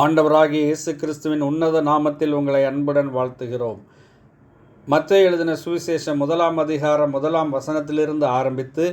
ஆண்டவராகிய இயேசு கிறிஸ்துவின் உன்னத நாமத்தில் உங்களை அன்புடன் வாழ்த்துகிறோம். மற்ற எழுதின சுவிசேஷம் முதலாம் அதிகாரம் முதலாம் வசனத்திலிருந்து ஆரம்பித்து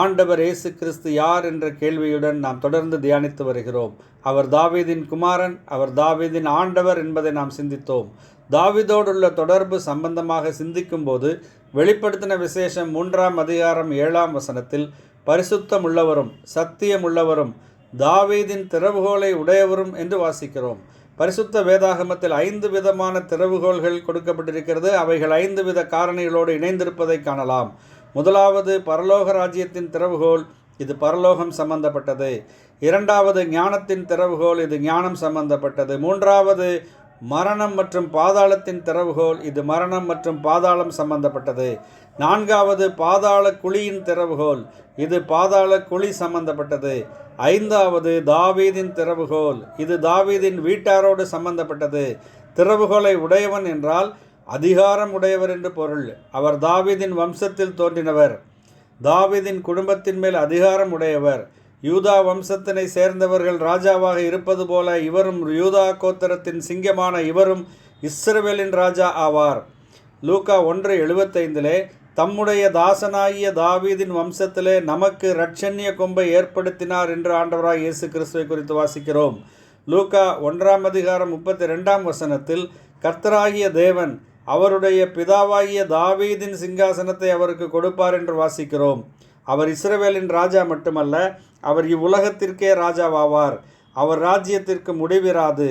ஆண்டவர் இயேசு கிறிஸ்து யார் என்ற கேள்வியுடன் நாம் தொடர்ந்து தியானித்து வருகிறோம். அவர் தாவீதின் குமாரன் அவர் தாவீதின் ஆண்டவர் என்பதை நாம் சிந்தித்தோம். தாவிதோடுள்ள தொடர்பு சம்பந்தமாக சிந்திக்கும்போது வெளிப்படுத்தின விசேஷம் மூன்றாம் அதிகாரம் ஏழாம் வசனத்தில் பரிசுத்தம் உள்ளவரும் சத்தியம் உள்ளவரும் தாவீதின் திறவுகோலை உடையவரும் என்று வாசிக்கிறோம். பரிசுத்த வேதாகமத்தில் ஐந்து விதமான திறவுகோள்கள் கொடுக்கப்பட்டிருக்கிறது. அவைகள் ஐந்து வித காரணிகளோடு இணைந்திருப்பதை காணலாம். முதலாவது பரலோக ராஜ்யத்தின் திறவுகோல் இது பரலோகம் சம்பந்தப்பட்டது. இரண்டாவது ஞானத்தின் திறவுகோல் இது ஞானம் சம்பந்தப்பட்டது. மூன்றாவது மரணம் மற்றும் பாதாளத்தின் திறவுகோல். இது மரணம் மற்றும் பாதாளம் சம்பந்தப்பட்டது. நான்காவது பாதாள குழியின் திறவுகோல். இது பாதாள குழி சம்பந்தப்பட்டது. ஐந்தாவது தாவீதின் திறவுகோல். இது தாவீதின் வீட்டாரோடு சம்பந்தப்பட்டது. திறவுகோலை உடையவன் என்றால் அதிகாரம் உடையவர் என்று பொருள். அவர் தாவீதின் வம்சத்தில் தோன்றினவர். தாவீதின் குடும்பத்தின் மேல் அதிகாரம் உடையவர். யூதா வம்சத்தினை சேர்ந்தவர்கள் ராஜாவாக இருப்பது போல இவரும் யூதா கோத்திரத்தின் சிங்கமான இவரும் இஸ்ரவேலின் ராஜா ஆவார். லூக்கா ஒன்று எழுபத்தைந்திலே தம்முடைய தாசனாகிய தாவீதின் வம்சத்திலே நமக்கு ரட்சண்ய கொம்பை ஏற்படுத்தினார் என்று ஆண்டவராக இயேசு கிறிஸ்துவை குறித்து வாசிக்கிறோம். லூக்கா ஒன்றாம் அதிகாரம் முப்பத்தி ரெண்டாம் வசனத்தில் கர்த்தராகிய தேவன் அவருடைய பிதாவாகிய தாவீதின் சிங்காசனத்தை அவருக்கு கொடுப்பார் என்று வாசிக்கிறோம். அவர் இஸ்ரவேலின் ராஜா மட்டுமல்ல அவர் இவ்வுலகத்திற்கே ராஜாவாவார். அவர் ராஜ்யத்திற்கு முடிவிராது.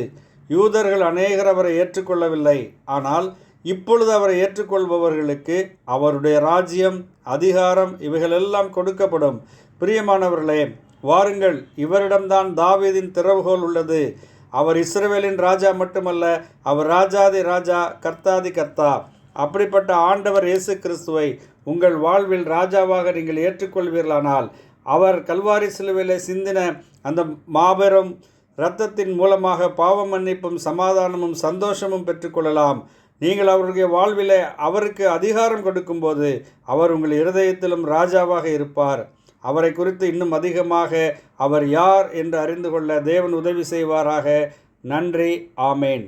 யூதர்கள் அநேகர் அவரை ஏற்றுக்கொள்ளவில்லை. ஆனால் இப்பொழுது அவரை ஏற்றுக்கொள்பவர்களுக்கு அவருடைய ராஜ்யம் அதிகாரம் இவைகளெல்லாம் கொடுக்கப்படும். பிரியமானவர்களே வாருங்கள் இவரிடம்தான் தாவீதின் திறவுகோல் உள்ளது. அவர் இஸ்ரவேலின் ராஜா மட்டுமல்ல அவர் ராஜாதி ராஜா கர்த்தாதி கர்த்தா. அப்படிப்பட்ட ஆண்டவர் இயேசு கிறிஸ்துவை உங்கள் வாழ்வில் ராஜாவாக நீங்கள் ஏற்றுக்கொள்வீர்களானால் அவர் கல்வாரி சிலுவையில் சிந்தின அந்த மாபெரும் இரத்தத்தின் மூலமாக பாவ மன்னிப்பும் சமாதானமும் சந்தோஷமும் பெற்றுக்கொள்ளலாம். நீங்கள் அவருடைய வாழ்விலே அவருக்கு அதிகாரம் கொடுக்கும்போது அவர் உங்கள் இருதயத்திலும் ராஜாவாக இருப்பார். அவரை குறித்து இன்னும் அதிகமாக அவர் யார் என்று அறிந்து கொள்ள தேவன் உதவி செய்வாராக. நன்றி. ஆமேன்.